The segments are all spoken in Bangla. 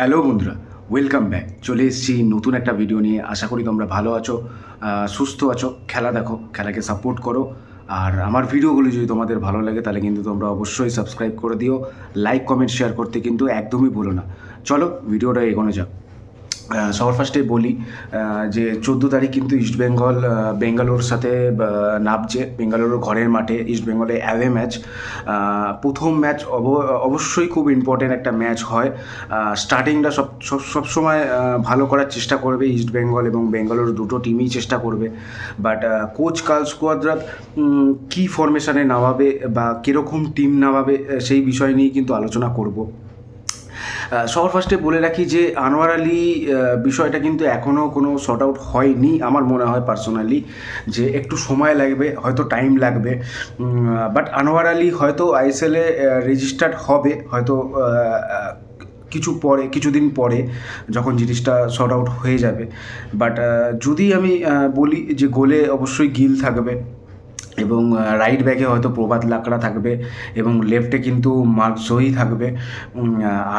হ্যালো বন্ধুরা। ওয়েলকাম ব্যাক চলে এসেছি নতুন একটা ভিডিও নিয়ে। আশা করি তোমরা ভালো আছো সুস্থ আছো। খেলা দেখো, খেলাকে সাপোর্ট করো। আর আমার ভিডিওগুলো যদি তোমাদের ভালো লাগে, তাহলে কিন্তু তোমরা অবশ্যই সাবস্ক্রাইব করে দিও। লাইক কমেন্ট শেয়ার করতে কিন্তু একদমই ভুলো না। চলো ভিডিওটা এগোনো যাক। সবার ফার্স্টে বলি যে চোদ্দ তারিখ কিন্তু ইস্টবেঙ্গল বেঙ্গালোর সাথে নামছে। বেঙ্গালোর ঘরের মাঠে ইস্টবেঙ্গলে অ্যাওয়ে ম্যাচ প্রথম ম্যাচ অবশ্যই খুব ইম্পর্টেন্ট একটা ম্যাচ হয়। স্টার্টিংটা সব সব সবসময় ভালো করার চেষ্টা করবে ইস্টবেঙ্গল এবং বেঙ্গালোর দুটো টিমই চেষ্টা করবে। বাট কোচ কাল স্কোয়াদ্রাত কী ফরমেশানে নামাবে বা কীরকম টিম নামাবে সেই বিষয় নিয়ে কিন্তু আলোচনা করব। সবার ফার্স্টে বলে রাখি যে আনোয়ার আলী বিষয়টা কিন্তু এখনও কোনো শর্ট আউট হয়নি আমার মনে হয় পার্সোনালি যে একটু সময় লাগবে, হয়তো টাইম লাগবে। বাট আনোয়ার আলী হয়তো আইএসএলে রেজিস্টার্ড হবে, হয়তো কিছু পরে, কিছুদিন পরে যখন জিনিসটা শর্ট আউট হয়ে যাবে। বাট যদি আমি বলি যে গোলে অবশ্যই গিল থাকবে এবং রাইট ব্যাকে হয়তো প্রভাত লাকড়া থাকবে এবং লেফটে কিন্তু মার্ক জয়ী থাকবে।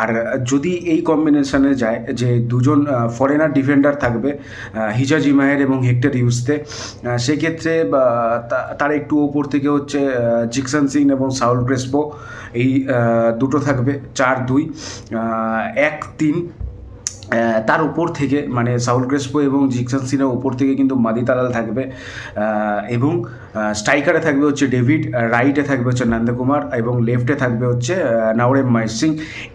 আর যদি এই কম্বিনেশনে যায় যে দুজন ফরেনার ডিফেন্ডার থাকবে হিজাজ ইমাহের এবং হেক্টর ইউসতে সেক্ষেত্রে তার একটু ওপর থেকে হচ্ছে জিকসন সিং এবং সাউল ক্রেসপো এই দুটো থাকবে, চার দুই এক তিন। তার উপর থেকে মানে সাউল ক্রেসপো এবং জিকসন সিনের উপর থেকে কিন্তু মাদি তালাল থাকবে এবং স্ট্রাইকারে থাকবে হচ্ছে ডেভিড রাইটে থাকবে হচ্ছে নন্দকুমার এবং লেফটে থাকবে হচ্ছে নাওরেম মাইস সিং।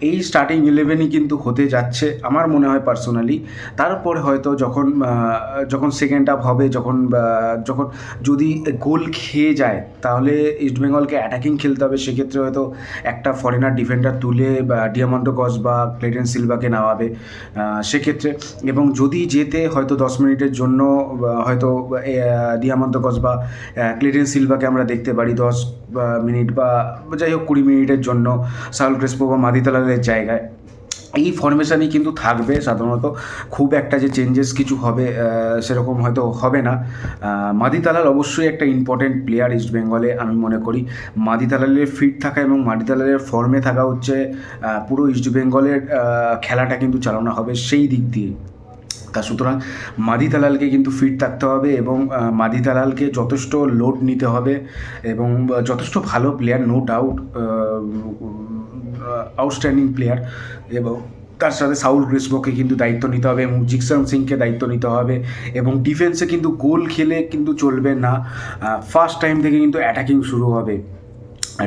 এই স্টার্টিং ইলেভেনই কিন্তু হতে যাচ্ছে আমার মনে হয় পার্সোনালি তারপরে হয়তো যখন যখন সেকেন্ড আপ হবে, যখন যখন যদি গোল খেয়ে যায়, তাহলে ইস্টবেঙ্গলকে অ্যাটাকিং খেলতে হবে। সেক্ষেত্রে হয়তো একটা ফরেনার ডিফেন্ডার তুলে, বা ডিয়ামন্ডো গস বা ক্লেটেন সিলভাকে নামাবে। সেক্ষেত্রে এবং যদি যেতে হয়তো দশ মিনিটের জন্য হয়তো দিয়ামন্ত বা ক্লেটেন সিলভাকে আমরা দেখতে পারি দশ মিনিট বা, যাই হোক কুড়ি মিনিটের জন্য সাউল ক্রেসপো বা মাদিতালালের জায়গায়। এই ফরমেশনই কিন্তু থাকবে সাধারণত। খুব একটা যে চেঞ্জেস কিছু হবে সেরকম হয়তো হবে না। মাদি তালাল অবশ্যই একটা ইম্পর্টেন্ট প্লেয়ার ইস্ট বেঙ্গলে আমি মনে করি। মাদি তালালের ফিট থাকা এবং মাদি তালালের ফর্মে থাকা হচ্ছে পুরো ইস্ট বেঙ্গলের খেলাটা কিন্তু চালানো হবে সেই দিক দিয়ে। তা সুতরাং মাদি তালালকে কিন্তু ফিট থাকতে হবে এবং মাদি তালালকে যথেষ্ট লোড নিতে হবে এবং যথেষ্ট ভালো player no doubt outstanding player এবং তার সাথে সাউল গ্রিসবোকে কিন্তু দায়িত্ব নিতে হবে এবং জিকসন সিংকে দায়িত্ব নিতে হবে এবং ডিফেন্সে কিন্তু গোল খেলে কিন্তু চলবে না। ফার্স্ট টাইম থেকে কিন্তু অ্যাটাকিং শুরু হবে।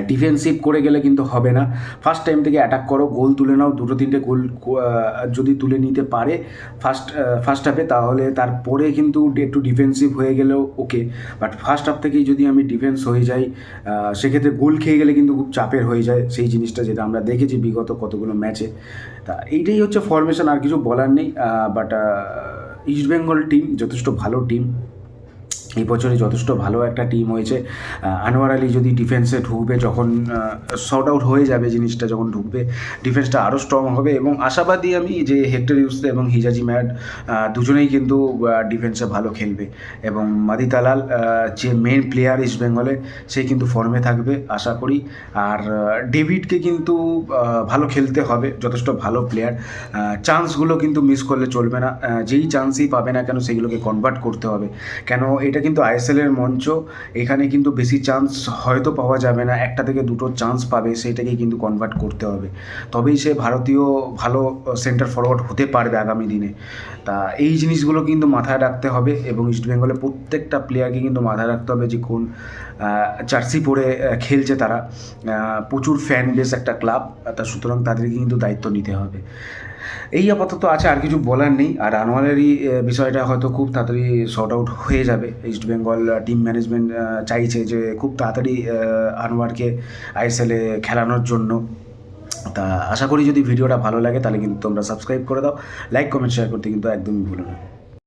ডিফেন্সিভ করে গেলে কিন্তু হবে না। ফার্স্ট টাইম থেকে অ্যাটাক করো গোল তুলে নাও, দুটো তিনটে গোল যদি তুলে নিতে পারে ফার্স্ট ফার্স্ট হাফে তাহলে তারপরে কিন্তু একটু ডিফেন্সিভ হয়ে গেলেও ওকে বাট ফার্স্ট হাফ থেকেই যদি আমি ডিফেন্স হয়ে যাই সেক্ষেত্রে গোল খেয়ে গেলে কিন্তু খুব চাপের হয়ে যায় সেই জিনিসটা যেটা আমরা দেখেছি বিগত কতগুলো ম্যাচে তা এইটাই হচ্ছে ফরমেশন আর কিছু বলার নেই বাট ইস্টবেঙ্গল টিম যথেষ্ট ভালো টিম এই বছরে যথেষ্ট ভালো একটা টিম হয়েছে। আনোয়ার আলী যদি ডিফেন্সে ঢুকবে, যখন শর্ট আউট হয়ে যাবে জিনিসটা, যখন ঢুকবে ডিফেন্সটা আরও স্ট্রং হবে এবং আশাবাদী আমি যে হেক্টর ইউসে এবং হিজাজি ম্যাড দুজনেই কিন্তু ডিফেন্সে ভালো খেলবে এবং মাদি তালাল যে মেন প্লেয়ার ইস্ট বেঙ্গলে সে কিন্তু ফর্মে থাকবে, আশা করি। আর ডেভিডকে কিন্তু ভালো খেলতে হবে, যথেষ্ট ভালো প্লেয়ার চান্সগুলো কিন্তু মিস করলে চলবে না। যেই চান্সই পাবে না কেন, সেগুলোকে কনভার্ট করতে হবে। কেন এটা কিন্তু আইএসএলের মঞ্চ। এখানে কিন্তু বেশি চান্স হয়তো পাওয়া যাবে না। একটা থেকে দুটো চান্স পাবে, সেটাকে কিন্তু কনভার্ট করতে হবে। তবেই সে ভারতীয় ভালো সেন্টার ফরওয়ার্ড হতে পারবে আগামী দিনে। তা এই জিনিসগুলো কিন্তু মাথায় রাখতে হবে এবং ইস্টবেঙ্গলের প্রত্যেকটা প্লেয়ারকে কিন্তু মাথায় রাখতে হবে যে কোন জার্সি পরে খেলছে তারা। প্রচুর ফ্যান বেস একটা ক্লাব তা সুতরাং তাদেরকে কিন্তু দায়িত্ব নিতে হবে। এই আপাতত আছে, আর কিছু বলার নেই। আর আনোয়ারেরই বিষয়টা হয়তো খুব তাড়াতাড়ি শর্ট আউট হয়ে যাবে। ইস্ট বেঙ্গল টিম ম্যানেজমেন্ট চাইছে যে খুব তাড়াতাড়ি আনোয়ারকে আইএসএলে খেলানোর জন্য। তা আশা করি যদি ভিডিওটা ভালো লাগে, তাহলে কিন্তু তোমরা সাবস্ক্রাইব করে দাও। লাইক কমেন্ট শেয়ার করতে কিন্তু একদমই ভুলো না।